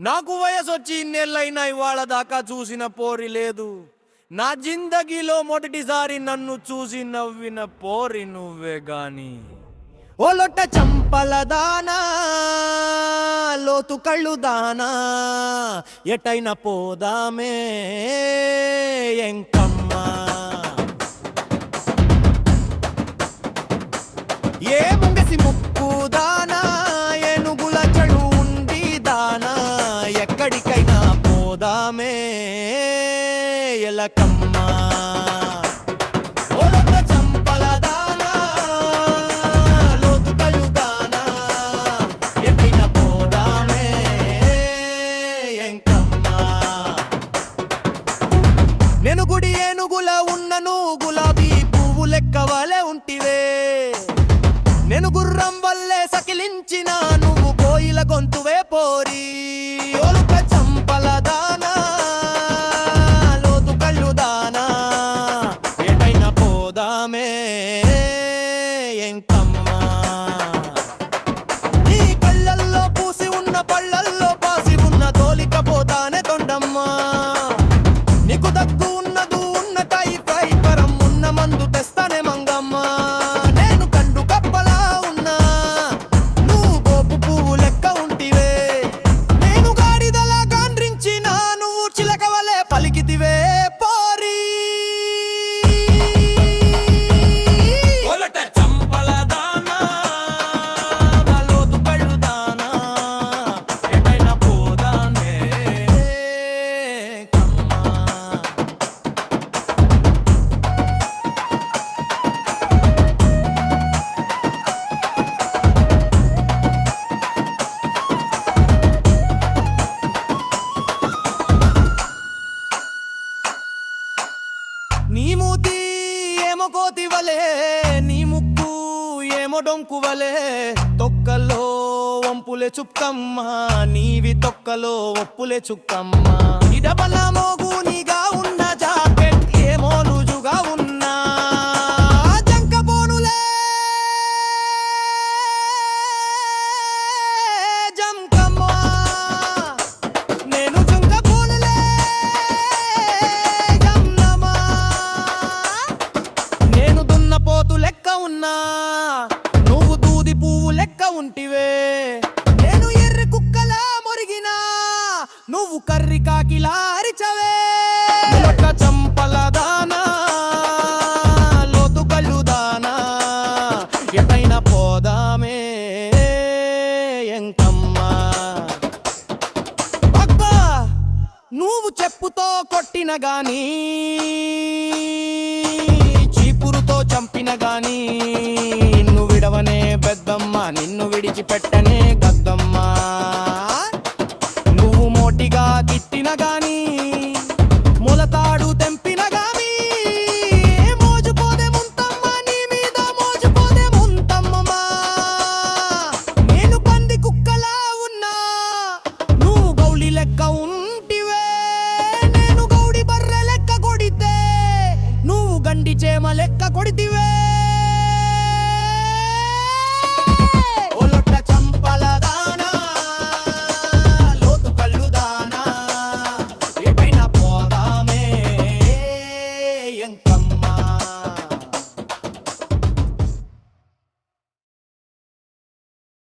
నాకు వయసు వచ్చి ఇన్నేళ్ళైనా ఇవాళ దాకా చూసిన పోరి లేదు. నా జిందగీలో మొదటిసారి నన్ను చూసి నవ్విన పోరి నువ్వే గాని. ఓ లొట్ట చంపల దానా లోతు కళ్ళు దానా ఎటైనా పోదామే. ఎంకమ్మా. నేను గుడి ఏనుగుల ఉన్నను గులాబీ పువ్వు లెక్క వలె ఉంటివే. నేను గుర్రం వల్లే సకిలించిన నీ మూతి ఏమో కోతి వలే నీ ముక్కు ఏమో డొంకు వలే. తొక్కలో వంపులే చుక్కమ్మ నీవి తొక్కలో ఒప్పులే చుక్కమ్మ. ఇడబల మోగు నువ్వే నేను ఎర్ర కుక్కలా మొరిగినా నువ్వు కర్రి కాకిలా అరిచవే. చంపల దానా లోతు కళ్ళు దానా ఎటైనా పోదామే ఎంకమ్మా. అబ్బా నువ్వు చెప్పుతో కొట్టిన గానీ చీపురుతో చంపిన గానీ గద్దమ్మ నిన్ను విడిచిపెట్టనే గద్దమ్మా. నువ్వు మోటిగా గిట్టిన గాని ములతాడు తెంపిన గాని మోజుపోదే ముంతమ్మ నీ మీద మోజుపోదే ముంతమ్మా నేను పంది కుక్కలా ఉన్నా నువ్వు గౌలి లెక్క ఉంటివే. నేను గౌడి బర్రె లెక్క కొడితే నువ్వు గండి చేమ లెక్క కొడితివే.